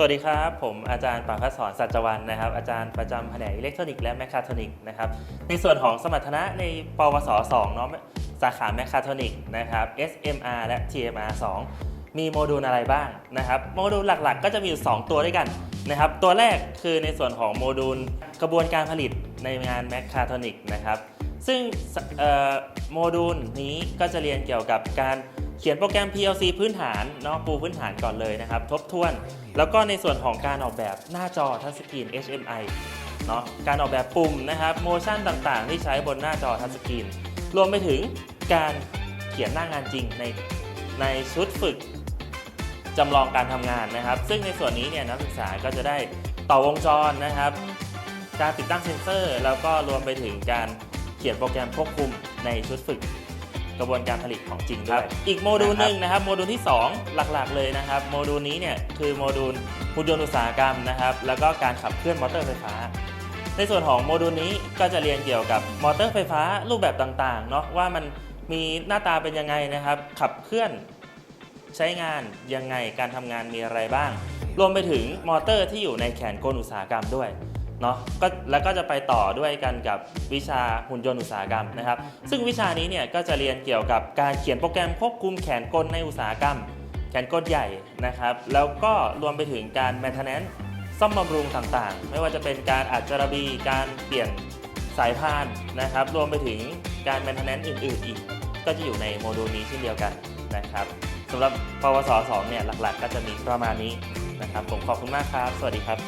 สวัสดีครับ ผมอาจารย์ปาพัฒสอนสัจวันนะครับ อาจารย์ประจำแผนกอิเล็กทรอนิกส์และแมคคาทรอนิกส์นะครับ ในส่วนของสมรรถนะในปวส 2 เนาะสาขาแมคคาทรอนิกส์นะครับ SMR และ TMR 2 มีโมดูลอะไรบ้างนะครับ โมดูลหลักๆ ก็จะมีอยู่2ตัวด้วยกันนะครับ ตัวแรกคือในส่วนของโมดูลกระบวนการผลิตในงานแมคคาทรอนิกส์นะครับ ซึ่งโมดูลนี้ก็จะเรียนเกี่ยวกับการ เขียนโปรแกรม PLC พื้นฐานเนาะปูพื้นฐานก่อนเลยนะครับ ทบทวน แล้วก็ในส่วนของการออกแบบหน้าจอทัชสกรีน HMI เนาะการออกแบบปุ่มนะครับโมชั่นต่างๆ ที่ใช้บนหน้าจอทัชสกรีนรวมไปถึงการเขียนหน้างานจริงในในชุดฝึกจำลองการทำงานนะครับ ซึ่งในส่วนนี้เนี่ยนักศึกษาก็จะได้ต่อวงจรนะครับ การติดตั้งเซ็นเซอร์ แล้วก็รวมไปถึงการเขียนโปรแกรมควบคุมในชุดฝึก กระบวนการผลิตของจริงด้วยอีกโมดูลหนึ่งนะครับโมดูลที่ 2 หลักๆเลยนะครับโมดูลนี้เนี่ยคือโมดูลหุ่นยนต์อุตสาหกรรมนะครับแล้วก็การขับเคลื่อนมอเตอร์ไฟฟ้า ในส่วนของโมดูลนี้ก็จะเรียนเกี่ยวกับมอเตอร์ไฟฟ้ารูปแบบต่างๆเนาะว่ามันมีหน้าตาเป็นยังไงนะครับ ขับเคลื่อนใช้งานยังไงการทำงานมีอะไรบ้าง รวมไปถึงมอเตอร์ที่อยู่ในแขนกลอุตสาหกรรมด้วย เนาะก็แล้วก็จะไปต่อด้วยกันกับวิชาหุ่นยนต์อุตสาหกรรมนะครับ ซึ่งวิชานี้เนี่ยก็จะเรียนเกี่ยวกับการเขียนโปรแกรมควบคุมแขนกลในอุตสาหกรรม แขนกลใหญ่นะครับ แล้วก็รวมไปถึงการ maintenance ซ่อมบำรุงต่างๆ ไม่ว่าจะเป็นการอัดจารบีการเปลี่ยนสายพานนะครับ รวมไปถึงการ maintenance อื่นๆ อีก ก็จะอยู่ในโมดูลนี้เช่นเดียวกันนะครับสำหรับปวส 2 เนี่ยหลักๆ ก็จะมีประมาณนี้นะครับ ผมขอบคุณมากครับ สวัสดีครับ